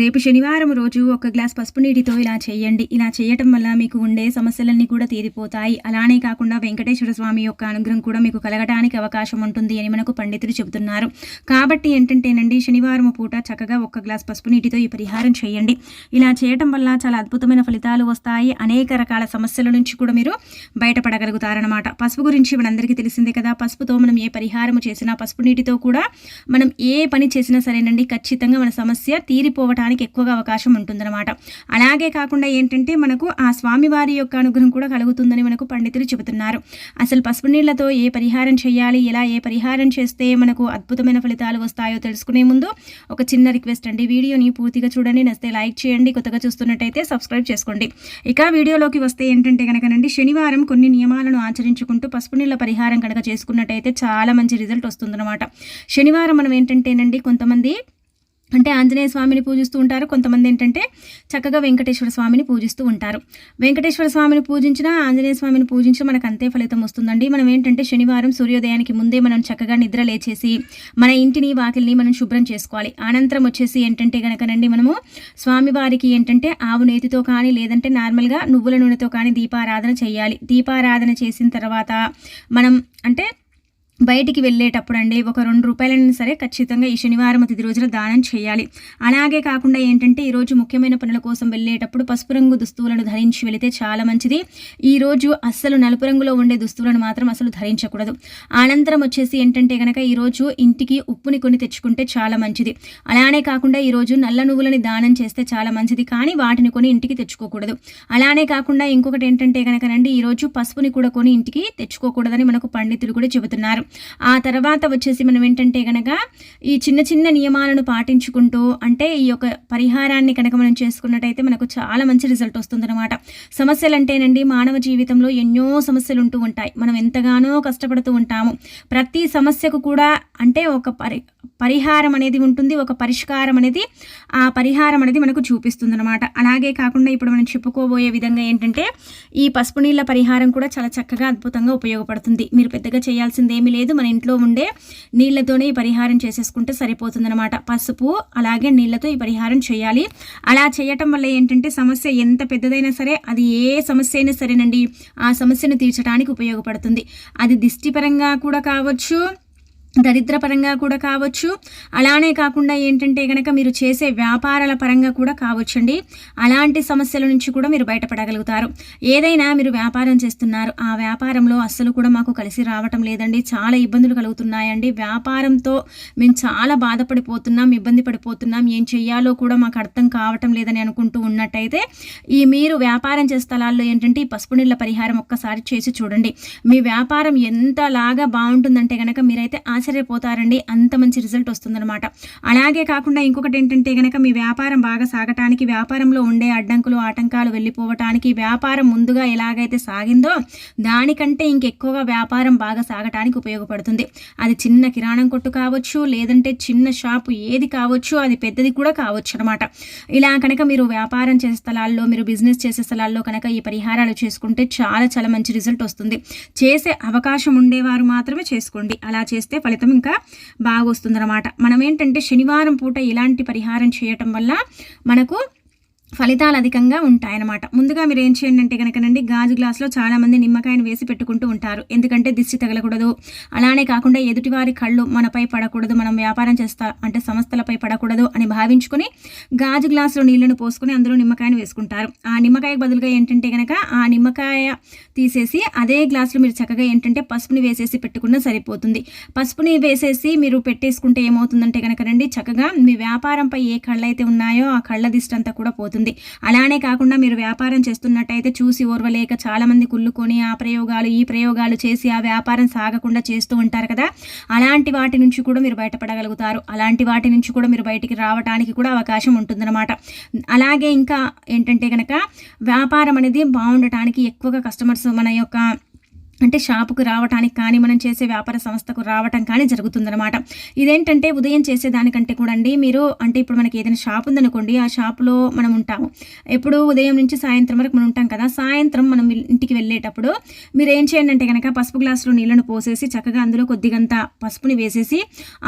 రేపు శనివారం రోజు ఒక గ్లాస్ పసుపు నీటితో ఇలా చేయండి. ఇలా చేయటం వల్ల మీకు ఉండే సమస్యలన్నీ కూడా తీరిపోతాయి. అలానే కాకుండా వెంకటేశ్వర స్వామి యొక్క అనుగ్రహం కూడా మీకు కలగటానికి అవకాశం ఉంటుంది అని మనకు పండితులు చెబుతున్నారు. కాబట్టి ఏంటంటేనండి శనివారం పూట చక్కగా ఒక గ్లాస్ పసుపు నీటితో ఈ పరిహారం చేయండి. ఇలా చేయటం వల్ల చాలా అద్భుతమైన ఫలితాలు వస్తాయి. అనేక రకాల సమస్యల నుంచి కూడా మీరు బయటపడగలుగుతారనమాట పసుపు గురించి మనందరికీ తెలిసిందే కదా పసుపుతో మనం ఏ పరిహారం చేసినా పసుపు నీటితో కూడా మనం ఏ పని చేసినా సరేనండి ఖచ్చితంగా మన సమస్య తీరిపోవటానికి ఎక్కువగా అవకాశం ఉంటుందన్నమాట. అలాగే కాకుండా ఏంటంటే మనకు ఆ స్వామివారి యొక్క అనుగ్రహం కూడా కలుగుతుందని మనకు పండితులు చెబుతున్నారు. అసలు పసుపు నీళ్ళతో ఏ పరిహారం చేయాలి? ఎలా ఏ పరిహారం చేస్తే మనకు అద్భుతమైన ఫలితాలు వస్తాయో తెలుసుకునే ముందు ఒక చిన్న రిక్వెస్ట్ అండి. వీడియోని పూర్తిగా చూడండి. నస్తే లైక్ చేయండి. కొత్తగా చూస్తున్నట్టయితే సబ్స్క్రైబ్ చేసుకోండి. ఇక వీడియోలోకి వస్తే ఏంటంటే కనుకనండి శనివారం కొన్ని నియమాలను ఆచరించుకుంటూ పసుపు నీళ్ళ పరిహారం కనుక చేసుకున్నట్టయితే చాలా మంచి రిజల్ట్ వస్తుందన్నమాట. శనివారం మనం ఏంటంటేనండి కొంతమంది అంటే ఆంజనేయ స్వామిని పూజిస్తూ ఉంటారు. కొంతమంది ఏంటంటే చక్కగా వెంకటేశ్వర స్వామిని పూజిస్తూ ఉంటారు. వెంకటేశ్వర స్వామిని పూజించినా ఆంజనేయ స్వామిని పూజించినా మనకు అంతే ఫలితం వస్తుందండి. మనం ఏంటంటే శనివారం సూర్యోదయానికి ముందే మనం చక్కగా నిద్ర లేచేసి మన ఇంటిని వాకిల్ని మనం శుభ్రం చేసుకోవాలి. అనంతరం వచ్చేసి ఏంటంటే గనకనండి మనము స్వామివారికి ఏంటంటే ఆవు నేతితో కానీ లేదంటే నార్మల్గా నువ్వుల నూనెతో కానీ దీపారాధన చేయాలి. దీపారాధన చేసిన తర్వాత మనం అంటే బయటికి వెళ్ళేటప్పుడు అండి ఒక రెండు రూపాయలైనా సరే ఖచ్చితంగా ఈ శనివారం తిది రోజున దానం చేయాలి. అలాగే కాకుండా ఏంటంటే ఈరోజు ముఖ్యమైన పనుల కోసం వెళ్ళేటప్పుడు పసుపు రంగు దుస్తువులను ధరించి వెళితే చాలా మంచిది. ఈరోజు అస్సలు నలుపు రంగులో ఉండే దుస్తువులను మాత్రం అసలు ధరించకూడదు. అనంతరం వచ్చేసి ఏంటంటే కనుక ఈరోజు ఇంటికి ఉప్పుని కొని తెచ్చుకుంటే చాలా మంచిది. అలానే కాకుండా ఈరోజు నల్ల నువ్వులని దానం చేస్తే చాలా మంచిది. కానీ వాటిని కొని ఇంటికి తెచ్చుకోకూడదు. అలానే కాకుండా ఇంకొకటి ఏంటంటే కనుకనండి ఈరోజు పసుపుని కూడా కొని ఇంటికి తెచ్చుకోకూడదని మనకు పండితులు కూడా చెబుతున్నారు. ఆ తర్వాత వచ్చేసి మనం ఏంటంటే కనుక ఈ చిన్న చిన్న నియమాలను పాటించుకుంటూ అంటే ఈ యొక్క పరిహారాన్ని కనుక మనం చేసుకున్నట్టయితే మనకు చాలా మంచి రిజల్ట్ వస్తుందన్నమాట. సమస్యలు అంటేనండి మానవ జీవితంలో ఎన్నో సమస్యలు ఉంటూ ఉంటాయి. మనం ఎంతగానో కష్టపడుతూ ఉంటాము. ప్రతి సమస్యకు కూడా అంటే ఒక పరి పరిహారం అనేది ఉంటుంది. ఒక పరిష్కారం అనేది ఆ పరిహారం అనేది మనకు చూపిస్తుంది అనమాట అలాగే కాకుండా ఇప్పుడు మనం చెప్పుకోబోయే విధంగా ఏంటంటే ఈ పసుపు నీళ్ళ పరిహారం కూడా చాలా చక్కగా అద్భుతంగా ఉపయోగపడుతుంది. మీరు పెద్దగా చేయాల్సింది లేదు మన ఇంట్లో ఉండే నీళ్ళతోనే ఈ పరిహారం చేసేసుకుంటే సరిపోతుందనమాట పసుపు అలాగే నీళ్ళతో ఈ పరిహారం చేయాలి. అలా చేయటం వల్ల ఏంటంటే సమస్య ఎంత పెద్దదైనా సరే అది ఏ సమస్య అయినా సరేనండి ఆ సమస్యను తీర్చడానికి ఉపయోగపడుతుంది. అది దిష్టిపరంగా కూడా కావచ్చు దరిద్రపరంగా కూడా కావచ్చు. అలానే కాకుండా ఏంటంటే కనుక మీరు చేసే వ్యాపారాల పరంగా కూడా కావచ్చండి. అలాంటి సమస్యల నుంచి కూడా మీరు బయటపడగలుగుతారు. ఏదైనా మీరు వ్యాపారం చేస్తున్నారు. ఆ వ్యాపారంలో అస్సలు కూడా మాకు కలిసి రావటం లేదండి. చాలా ఇబ్బందులు కలుగుతున్నాయండి. వ్యాపారంతో మేము చాలా బాధపడిపోతున్నాం ఇబ్బంది పడిపోతున్నాం. ఏం చెయ్యాలో కూడా మాకు అర్థం కావటం లేదని అనుకుంటూ ఉన్నట్టయితే ఈ మీరు వ్యాపారం చేసే స్థలాల్లో ఏంటంటే ఈ పసుపు నీళ్ళ పరిహారం ఒక్కసారి చేసి చూడండి. మీ వ్యాపారం ఎంతలాగా బాగుంటుందంటే కనుక మీరైతే ఆశ్చర్యపోతారండి అంత మంచి రిజల్ట్ వస్తుందన్నమాట. అలాగే కాకుండా ఇంకొకటి ఏంటంటే కనుక మీ వ్యాపారం బాగా సాగటానికి వ్యాపారంలో ఉండే అడ్డంకులు ఆటంకాలు వెళ్ళిపోవటానికి వ్యాపారం ముందుగా ఎలాగైతే సాగిందో దానికంటే ఇంకెక్కువగా వ్యాపారం బాగా సాగటానికి ఉపయోగపడుతుంది. అది చిన్న కిరాణం కొట్టు కావచ్చు లేదంటే చిన్న షాపు ఏది కావచ్చు అది పెద్దది కూడా కావచ్చు అనమాట ఇలా కనుక మీరు వ్యాపారం చేసే స్థలాల్లో మీరు బిజినెస్ చేసే స్థలాల్లో కనుక ఈ పరిహారాలు చేసుకుంటే చాలా చాలా మంచి రిజల్ట్ వస్తుంది. చేసే అవకాశం ఉండేవారు మాత్రమే చేసుకోండి. అలా చేస్తే ఫలితం ఇంకా బాగా వస్తుందన్నమాట మనం ఏంటంటే శనివారం పూట ఇలాంటి పరిహారం చేయటం వల్ల మనకు ఫలితాలు అధికంగా ఉంటాయన్నమాట. ముందుగా మీరు ఏం చేయండి అంటే కనుకనండి గాజు గ్లాస్లో చాలామంది నిమ్మకాయను వేసి పెట్టుకుంటూ ఉంటారు. ఎందుకంటే దిష్టి తగలకూడదు. అలానే కాకుండా ఎదుటివారి కళ్ళు మనపై పడకూడదు. మనం వ్యాపారం చేస్తా అంటే సంస్థలపై పడకూడదు అని భావించుకొని గాజు గ్లాసులో నీళ్ళను పోసుకుని అందులో నిమ్మకాయను వేసుకుంటారు. ఆ నిమ్మకాయకు బదులుగా ఏంటంటే కనుక ఆ నిమ్మకాయ తీసేసి అదే గ్లాసులో మీరు చక్కగా ఏంటంటే పసుపుని వేసేసి పెట్టుకున్న సరిపోతుంది. పసుపుని వేసేసి మీరు పెట్టేసుకుంటే ఏమవుతుందంటే కనుకనండి చక్కగా మీ వ్యాపారంపై ఏ కళ్ళు అయితే ఉన్నాయో ఆ కళ్ళ దిష్టి అంతా కూడా పోతుంది. అలానే కాకుండా మీరు వ్యాపారం చేస్తున్నట్టయితే చూసి ఓర్వలేక చాలామంది కుళ్ళుకొని ఆ ప్రయోగాలు ఈ ప్రయోగాలు చేసి ఆ వ్యాపారం సాగకుండా చేస్తూ ఉంటారు కదా. అలాంటి వాటి నుంచి కూడా మీరు బయటపడగలుగుతారు. అలాంటి వాటి నుంచి కూడా మీరు బయటికి రావడానికి కూడా అవకాశం ఉంటుందన్నమాట. అలాగే ఇంకా ఏంటంటే కనుక వ్యాపారం అనేది బాగుండటానికి ఎక్కువగా కస్టమర్స్ మన యొక్క అంటే షాపుకు రావటానికి కానీ మనం చేసే వ్యాపార సంస్థకు రావటం కానీ జరుగుతుందన్నమాట. ఇదేంటంటే ఉదయం చేసేదానికంటే కూడా అండి మీరు అంటే ఇప్పుడు మనకి ఏదైనా షాప్ ఉందనుకోండి ఆ షాపులో మనం ఉంటాము. ఎప్పుడు ఉదయం నుంచి సాయంత్రం వరకు మనం ఉంటాం కదా సాయంత్రం మనం ఇంటికి వెళ్ళేటప్పుడు మీరు ఏం చేయండి అంటే కనుక పసుపు గ్లాసులో నీళ్ళను పోసేసి చక్కగా అందులో కొద్దిగంత పసుపుని వేసేసి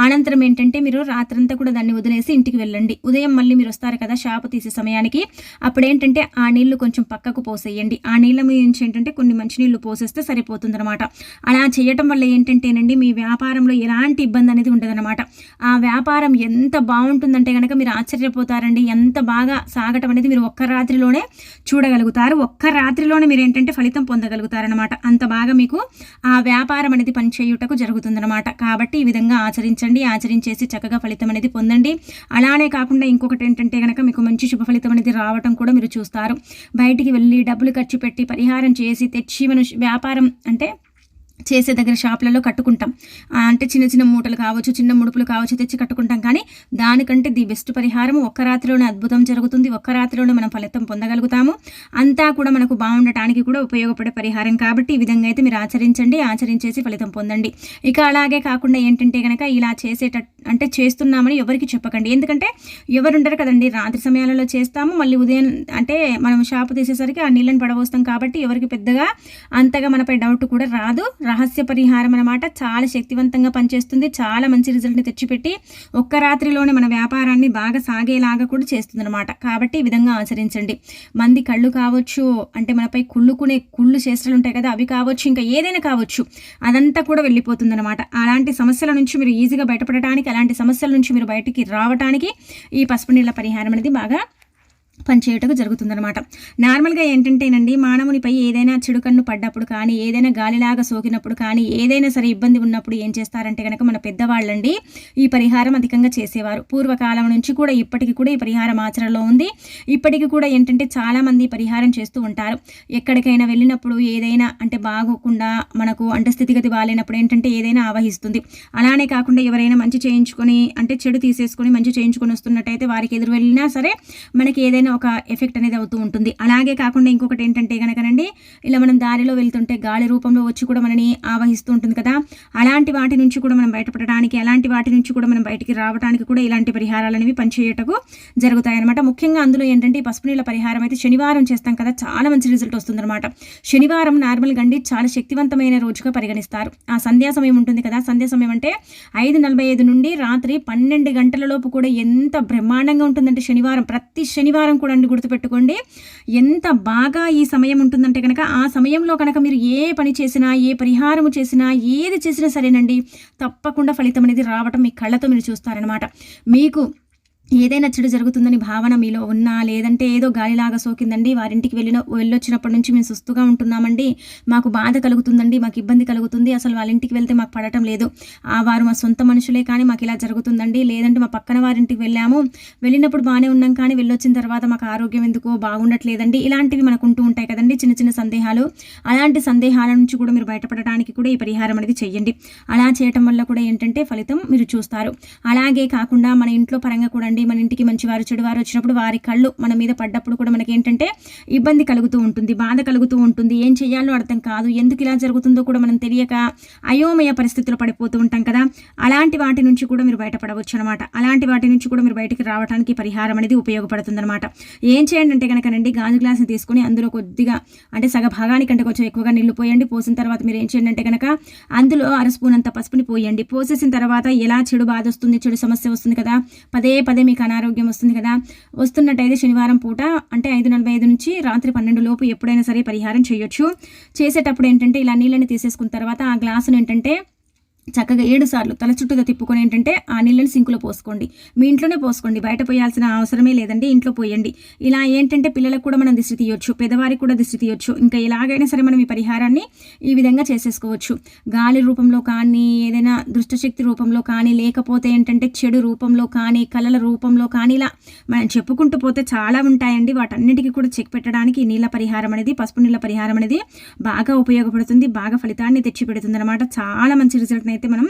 అనంతరం ఏంటంటే మీరు రాత్రంతా కూడా దాన్ని వదిలేసి ఇంటికి వెళ్ళండి. ఉదయం మళ్ళీ మీరు వస్తారు కదా షాపు తీసే సమయానికి అప్పుడు ఏంటంటే ఆ నీళ్ళు కొంచెం పక్కకు పోసేయండి. ఆ నీళ్ళ మీద నుంచి ఏంటంటే కొన్ని మంచినీళ్ళు పోసేస్తే సరిపోతుంది. అవుతుందన్నమాట అలా చేయటం వల్ల ఏంటంటేనండి మీ వ్యాపారంలో ఎలాంటి ఇబ్బంది అనేది ఉండదన్నమాట. ఆ వ్యాపారం ఎంత బాగుంటుందంటే కనుక మీరు ఆశ్చర్యపోతారండి. ఎంత బాగా సాగటం అనేది మీరు ఒక్క రాత్రిలోనే చూడగలుగుతారు. ఒక్క రాత్రిలోనే మీరు ఏంటంటే ఫలితం పొందగలుగుతారనమాట అంత బాగా మీకు ఆ వ్యాపారం అనేది పనిచేయుటకు జరుగుతుందన్నమాట. కాబట్టి ఈ విధంగా ఆచరించండి. ఆచరించేసి చక్కగా ఫలితం అనేది పొందండి. అలానే కాకుండా ఇంకొకటి ఏంటంటే కనుక మీకు మంచి శుభ ఫలితం అనేది రావటం కూడా మీరు చూస్తారు. బయటికి వెళ్ళి డబ్బులు ఖర్చు పెట్టి పరిహారం చేసి తెచ్చి మన వ్యాపారం అంటే చేసే దగ్గర షాపులలో కట్టుకుంటాం. అంటే చిన్న చిన్న మూటలు కావచ్చు చిన్న ముడుపులు కావచ్చు తెచ్చి కట్టుకుంటాం. కానీ దానికంటే ది బెస్ట్ పరిహారం ఒక్క రాత్రిలోనే అద్భుతం జరుగుతుంది. ఒక్క రాత్రిలోనే మనం ఫలితం పొందగలుగుతాము. అంతా కూడా మనకు బాగుండటానికి కూడా ఉపయోగపడే పరిహారం కాబట్టి ఈ విధంగా అయితే మీరు ఆచరించండి ఆచరించేసి ఫలితం పొందండి. ఇక అలాగే కాకుండా ఏంటంటే కనుక ఇలా చేసేట అంటే చేస్తున్నామని ఎవరికి చెప్పకండి. ఎందుకంటే ఎవరు ఉండరు కదండి. రాత్రి సమయాలలో చేస్తాము. మళ్ళీ ఉదయం అంటే మనం షాపు తీసేసరికి ఆ నీళ్ళని పడవస్తాం కాబట్టి ఎవరికి పెద్దగా అంతగా మనపై డౌట్ కూడా రాదు. రహస్య పరిహారం అనమాట చాలా శక్తివంతంగా పనిచేస్తుంది. చాలా మంచి రిజల్ట్ని తెచ్చిపెట్టి ఒక్క రాత్రిలోనే మన వ్యాపారాన్ని బాగా సాగేలాగా కూడా చేస్తుంది అనమాట కాబట్టి ఈ విధంగా ఆచరించండి. మంది కళ్ళు కావచ్చు అంటే మనపై కుళ్ళుకునే కుళ్ళు చేష్టలు ఉంటాయి కదా అవి కావచ్చు ఇంకా ఏదైనా కావచ్చు అదంతా కూడా వెళ్ళిపోతుంది అనమాట అలాంటి సమస్యల నుంచి మీరు ఈజీగా బయటపడటానికి అలాంటి సమస్యల నుంచి మీరు బయటికి రావడానికి ఈ పసుపు నీళ్ళ పరిహారం అనేది బాగా పనిచేయటకు జరుగుతుందనమాట నార్మల్గా ఏంటంటేనండి మానవునిపై ఏదైనా చెడు కన్ను పడ్డప్పుడు కానీ ఏదైనా గాలిలాగా సోకినప్పుడు కానీ ఏదైనా సరే ఇబ్బంది ఉన్నప్పుడు ఏం చేస్తారంటే కనుక మన పెద్దవాళ్ళండి ఈ పరిహారం అధికంగా చేసేవారు. పూర్వకాలం నుంచి కూడా ఇప్పటికి కూడా ఈ పరిహారం ఆచరణలో ఉంది. ఇప్పటికి కూడా ఏంటంటే చాలామంది పరిహారం చేస్తూ ఉంటారు. ఎక్కడికైనా వెళ్ళినప్పుడు ఏదైనా అంటే బాగోకుండా మనకు అంటే స్థితిగతి బాగాలేనప్పుడు ఏంటంటే ఏదైనా ఆవహిస్తుంది. అలానే కాకుండా ఎవరైనా మంచి చేయించుకొని అంటే చెడు తీసేసుకొని మంచి చేయించుకొని వస్తున్నట్టయితే వారికి ఎదురు వెళ్ళినా సరే మనకి ఏదైనా ఒక ఎఫెక్ట్ అనేది అవుతూ ఉంటుంది. అలాగే కాకుండా ఇంకొకటి ఏంటంటే కనుకనండి ఇలా మనం దారిలో వెళ్తుంటే గాలి రూపంలో వచ్చి కూడా మనని ఆవహిస్తూ ఉంటుంది కదా. అలాంటి వాటి నుంచి కూడా మనం బయటపడడానికి అలాంటి వాటి నుంచి కూడా మనం బయటికి రావడానికి కూడా ఇలాంటి పరిహారాలు అనేవి పనిచేయటకు జరుగుతాయన్నమాట. ముఖ్యంగా అందులో ఏంటంటే పసుపు నీళ్ళ పరిహారం అయితే శనివారం చేస్తాం కదా చాలా మంచి రిజల్ట్ వస్తుందన్నమాట. శనివారం నార్మల్ గండి చాలా శక్తివంతమైన రోజుగా పరిగణిస్తారు. ఆ సంధ్యా సమయం ఉంటుంది కదా సంధ్యా సమయం అంటే ఐదు నలభై ఐదు నుండి రాత్రి పన్నెండు గంటలలోపు కూడా ఎంత బ్రహ్మాండంగా ఉంటుందంటే శనివారం ప్రతి శనివారం కూడా అండి గుర్తుపెట్టుకోండి. ఎంత బాగా ఈ సమయం ఉంటుందంటే కనుక ఆ సమయంలో కనుక మీరు ఏ పని చేసినా ఏ పరిహారము చేసినా ఏది చేసినా సరేనండి. తప్పకుండా ఫలితం అనేది రావటం మీ కళ్ళతో మీరు చూస్తారనమాట మీకు ఏదైనా చెడు జరుగుతుందని భావన మీలో ఉన్నా లేదంటే ఏదో గాలిలాగా సోకిందండి వారింటికి వెళ్ళిన వెళ్ళొచ్చినప్పటి నుంచి మేము సుస్తుగా ఉంటున్నామండి. మాకు బాధ కలుగుతుందండి మాకు ఇబ్బంది కలుగుతుంది. అసలు వాళ్ళ ఇంటికి వెళ్తే మాకు పడటం లేదు. ఆ వారు మా సొంత మనుషులే కానీ మాకు ఇలా జరుగుతుందండి. లేదంటే మా పక్కన వారింటికి వెళ్ళాము. వెళ్ళినప్పుడు బాగానే ఉన్నాం కానీ వెళ్ళొచ్చిన తర్వాత మాకు ఆరోగ్యం ఎందుకో బాగుండట్లేదండి. ఇలాంటివి మనకు ఉంటూ ఉంటాయి కదండి చిన్న చిన్న సందేహాలు. అలాంటి సందేహాల నుంచి కూడా మీరు బయటపడటానికి కూడా ఈ పరిహారం అనేది చేయండి అలా చేయటం వల్ల కూడా ఏంటంటే ఫలితం మీరు చూస్తారు. అలాగే కాకుండా మన ఇంట్లో పరంగా కూడా అండి మన ఇంటికి మంచి వారు చెడువారు వచ్చినప్పుడు వారి కళ్ళు మన మీద పడ్డప్పుడు కూడా మనకి ఏంటంటే ఇబ్బంది కలుగుతూ ఉంటుంది బాధ కలుగుతూ ఉంటుంది. ఏం చేయాలో అర్థం కాదు. ఎందుకు ఇలా జరుగుతుందో కూడా మనం తెలియక అయోమయ పరిస్థితులు పడిపోతూ ఉంటాం కదా. అలాంటి వాటి నుంచి కూడా మీరు బయటపడవచ్చు అనమాట అలాంటి వాటి నుంచి కూడా మీరు బయటికి రావడానికి పరిహారం అనేది ఉపయోగపడుతుంది అనమాట ఏం చేయండి అంటే కనుకనండి గాజు గ్లాస్ని తీసుకుని అందులో కొద్దిగా అంటే సగ భాగానికంటే కొంచెం ఎక్కువగా నీళ్ళు పోయండి. పోసిన తర్వాత మీరు ఏం చేయండి అంటే కనుక అందులో అర స్పూన్ అంత పసుపుని పోయండి. పోసేసిన తర్వాత ఎలా చెడు బాధ వస్తుంది చెడు సమస్య వస్తుంది కదా. పదే పదే మీకు అనారోగ్యం వస్తుంది కదా. వస్తున్నట్టయితే శనివారం పూట అంటే ఐదు నలభై ఐదు నుంచి రాత్రి పన్నెండు లోపు ఎప్పుడైనా సరే పరిహారం చేయొచ్చు. చేసేటప్పుడు ఏంటంటే ఇలా నీళ్ళని తీసేసుకున్న తర్వాత ఆ గ్లాసును ఏంటంటే చక్కగా ఏడు సార్లు తల చుట్టూగా తిప్పుకొని ఏంటంటే ఆ నీళ్ళని సింకులో పోసుకోండి. మీ ఇంట్లోనే పోసుకోండి. బయట పోయాల్సిన అవసరమే లేదండి. ఇంట్లో పోయండి. ఇలా ఏంటంటే పిల్లలకు కూడా మనం దిష్టి తీయొచ్చు. పెద్దవారికి కూడా దిష్టి తీయొచ్చు. ఇంకా ఎలాగైనా సరే మనం ఈ పరిహారాన్ని ఈ విధంగా చేసేసుకోవచ్చు. గాలి రూపంలో కానీ ఏదైనా దుష్టశక్తి రూపంలో కానీ లేకపోతే ఏంటంటే చెడు రూపంలో కానీ కళల రూపంలో కానీ ఇలా మనం చెప్పుకుంటూ పోతే చాలా ఉంటాయండి. వాటన్నిటికీ కూడా చెక్ పెట్టడానికి నీళ్ళ పరిహారం అనేది పసుపు నీళ్ళ పరిహారం అనేది బాగా ఉపయోగపడుతుంది. బాగా ఫలితాన్ని తెచ్చిపెడుతుంది అనమాట చాలా మంచి రిజల్ట్ అయితే మనం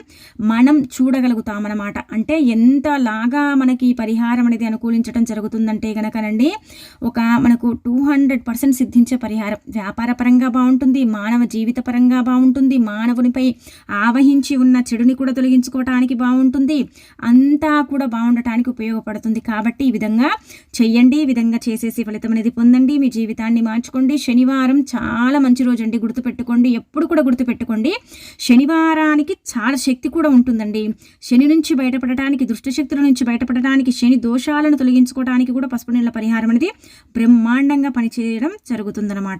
మనం చూడగలుగుతామన్నమాట. అంటే ఎంతలాగా మనకి పరిహారం అనేది అనుకూలించడం జరుగుతుందంటే కనుకనండి ఒక మనకు టూ హండ్రెడ్ పర్సెంట్ సిద్ధించే పరిహారం. వ్యాపార పరంగా బాగుంటుంది మానవ జీవిత పరంగా బాగుంటుంది మానవునిపై ఆవహించి ఉన్న చెడుని కూడా తొలగించుకోవటానికి బాగుంటుంది అంతా కూడా బాగుండటానికి ఉపయోగపడుతుంది. కాబట్టి ఈ విధంగా చెయ్యండి ఈ విధంగా చేసేసి ఫలితం అనేది పొందండి మీ జీవితాన్ని మార్చుకోండి. శనివారం చాలా మంచి రోజు అండి గుర్తుపెట్టుకోండి ఎప్పుడు కూడా గుర్తుపెట్టుకోండి. శనివారానికి చాలా శక్తి కూడా ఉంటుందండి. శని నుంచి బయటపడటానికి దుష్టశక్తుల నుంచి బయటపడటానికి శని దోషాలను తొలగించుకోవడానికి కూడా పసుపు నీళ్ళ పరిహారం అనేది బ్రహ్మాండంగా పనిచేయడం జరుగుతుందన్నమాట.